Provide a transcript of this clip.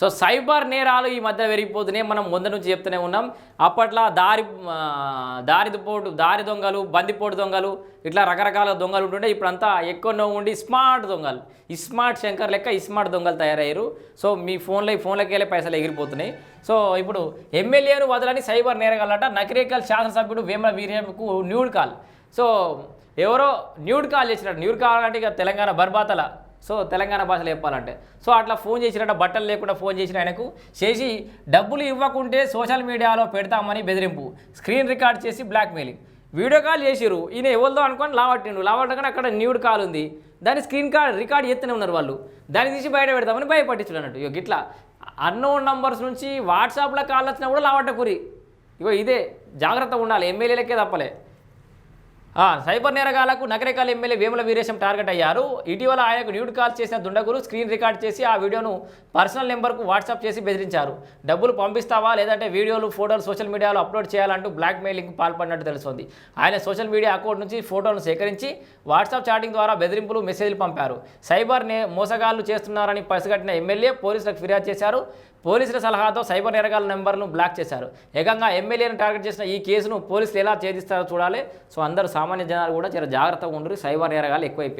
So cyber నేరాలు ఈ మధ్య పెరిగిపోతున్నాయి. మనం ముందు నుంచి చెప్తూనే ఉన్నాం. అప్పట్లో దారి దారి దుపోటు దారి దొంగలు బందిపోటు దొంగలు ఇట్లా రకరకాల దొంగలు ఉంటుండే. ఇప్పుడంతా ఎక్కువ ఉండి స్మార్ట్ దొంగలు ఈ స్మార్ట్ శంకర్ లెక్క స్మార్ట్ దొంగలు తయారయ్యారు. సో మీ ఫోన్లో ఈ వెళ్ళే పైసలు ఎగిరిపోతున్నాయి. సో ఇప్పుడు ఎమ్మెల్యేను వదలని సైబర్ నేరగాలట నకిరేకల్ శాసనసభ్యుడు వేమల వీర్యంకు న్యూడ్ కాల్. సో ఎవరో న్యూడ్ కాల్ చేసినారు. న్యూడ్ కాల్ అంటే ఇక తెలంగాణ బర్బాతల సో తెలంగాణ భాషలో చెప్పాలంటే. సో అట్లా ఫోన్ చేసినట్టు బట్టలు లేకుండా ఫోన్ చేసిన ఆయనకు చేసి డబ్బులు ఇవ్వకుంటే సోషల్ మీడియాలో పెడతామని బెదిరింపు. స్క్రీన్ రికార్డ్ చేసి బ్లాక్మెయిలింగ్. వీడియో కాల్ చేసిరు ఈయన ఎవరిదో అనుకోని లావట్టిండు. లావట్టకుండా అక్కడ న్యూడ్ కాల్ ఉంది. దాని స్క్రీన్ కార్డ్ రికార్డ్ చేస్తూనే ఉన్నారు వాళ్ళు. దాన్ని తీసి బయట పెడతామని భయపట్టించాడు అన్నట్టు. ఇక గిట్లా అన్నోన్ నంబర్స్ నుంచి వాట్సాప్లో కాల్ వచ్చినా కూడా లావట్టకూరి ఇగో ఇదే జాగ్రత్తగా ఉండాలి. ఎమ్మెల్యేలకే తప్పలే. సైబర్ నేరగాలకు నగరికల్ ఎమ్మెల్యే వేముల వీరేశం టార్గెట్ అయ్యారు. ఇటీవల ఆయనకు న్యూడ్ కాల్ చేసిన దుండగులు స్క్రీన్ రికార్డ్ చేసి ఆ వీడియోను పర్సనల్ నెంబర్కు వాట్సాప్ చేసి బెదిరించారు. డబ్బులు పంపిస్తావా లేదంటే వీడియోలు ఫోటోలు సోషల్ మీడియాలో అప్లోడ్ చేయాలంటూ బ్లాక్ మెయిలింగ్ పాల్పడినట్టు తెలుస్తోంది. ఆయన సోషల్ మీడియా అకౌంట్ నుంచి ఫోటోలను సేకరించి వాట్సాప్ చాటింగ్ ద్వారా బెదిరింపులు మెసేజ్లు పంపారు. సైబర్ నే మోసగాళ్ళు చేస్తున్నారని పసిగట్టిన ఎమ్మెల్యే పోలీసులకు ఫిర్యాదు చేశారు. పోలీసుల సలహాతో సైబర్ నేరగాల నెంబర్ను బ్లాక్ చేశారు. ఏకంగా ఎమ్మెల్యేను టార్గెట్ చేసిన ఈ కేసును పోలీసులు ఎలా ఛేదిస్తారో చూడాలి. సో అందరూ సామాన్య జనాలు కూడా చాలా జాగ్రత్తగా ఉండరు సైబర్ నేరగాలు ఎక్కువైపోయారు